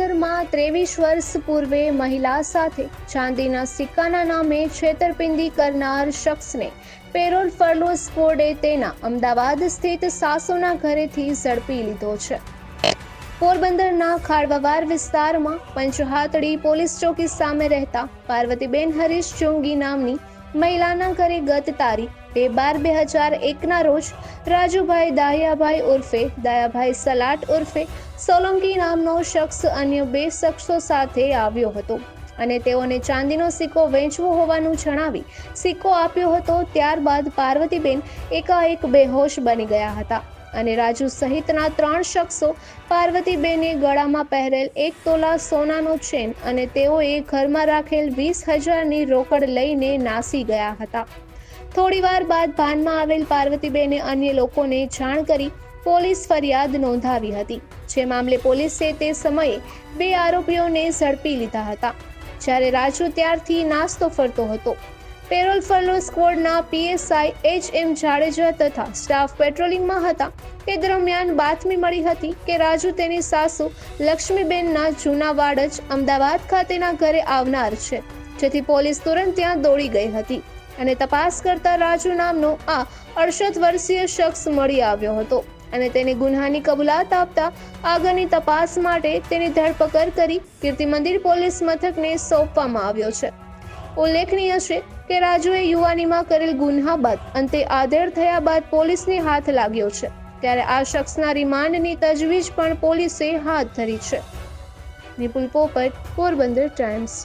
વર્ષ પૂર્વે મહિલા સાથે ચાંદીના સિક્કાના નામે છેતરપિંડી કરનાર શખ્સને પેરોલ ફરલો સ્કોડે તેના અમદાવાદ સ્થિત સાસુના ઘરેથી ઝડપી લીધો છે. પોરબંદરના ખાડવાવાર વિસ્તારમાં પંચહાતડી પોલીસ ચોકી સામે રહેતા પાર્વતીબેન હરીશ ચોંગી નામની મહિલાના ઘરે ગત તારીખ બે બાર બે હજાર એકના રોજ રાજુભાઈ દાહિયાભાઈ ઉર્ફે, દાયાભાઈ સલાટ ઉર્ફે, સોલંકી નામનો શખ્સ અન્ય બે શખ્સો સાથે આવ્યો હતો. અને તેઓને ચાંદીનો સિક્કો વેચવો હોવાનું જણાવી સિક્કો આપ્યો હતો, ત્યારબાદ પાર્વતીબેન એકાએક બેહોશ બની ગયા હતા. અને રાજુ સહિતના ત્રણ શખ્સો પાર્વતીબેને ગળામાં પહેરેલ એક તોલા સોનાનો ચેન અને તેઓએ ઘરમાં રાખેલ વીસ હજારની રોકડ લઈને નાસી ગયા હતા. થોડીવાર બાદ ભાનમાં આવેલ પાર્વતીબેને અન્ય લોકોને જાણ કરી પોલીસ ફરિયાદ નોંધાવી હતી. જે મામલે પોલીસે તે સમયે બે આરોપીઓને ઝડપી લીધા હતા. જ્યારે રાજુ ત્યારથી નાસ્તો ફરતો હતો. પેરોલ ફરલો સ્કવોડના પીએસઆઈ એચ એમ જાડેજા તથા સ્ટાફ પેટ્રોલિંગમાં હતા તે દરમિયાન બાતમી મળી હતી કે રાજુ તેની સાસુ લક્ષ્મીબેનના જૂના વાડજ અમદાવાદ ખાતેના ઘરે આવનાર છે. જેથી પોલીસ તુરંત ત્યાં દોડી ગઈ હતી. અને તપાસ કરતા રાજુ નામનો આ અડસઠ વર્ષીય શખ્સ મળી આવ્યો હતો અને તેને ગુન્હાની કબૂલાત આપતા આગળની તપાસ માટે તેની ધરપકડ કરી કીર્તિ મંદિર પોલીસ મથકને સોંપવામાં આવ્યો છે. ઉલ્લેખનીય છે કે રાજુએ યુવાનીમાં કરેલ ગુન્હા બાદ અંતે આધેર થયા બાદ પોલીસને હાથ લાગ્યો છે, ત્યારે આ શખ્સના રિમાન્ડની તજવીજ પણ પોલીસે હાથ ધરી છે. નિપુલ પોપટ, પોરબંદર ટાઈમ્સ.